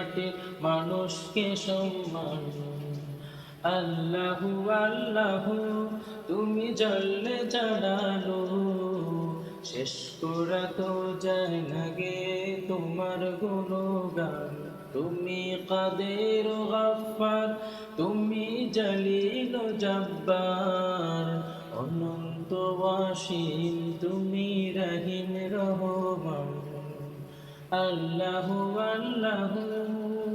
মাটি মানুষকে সম্মান। আল্লাহু আল্লাহু, তুমি জানলে জানালো শেষ করা তো যায় না গে তোমার গুণগান। তুমি কাদের গাফার তুমি জালিল জব্বার। অনন্ত ওয়াসিম তুমি রহিম আল্লাহু আল্লাহু।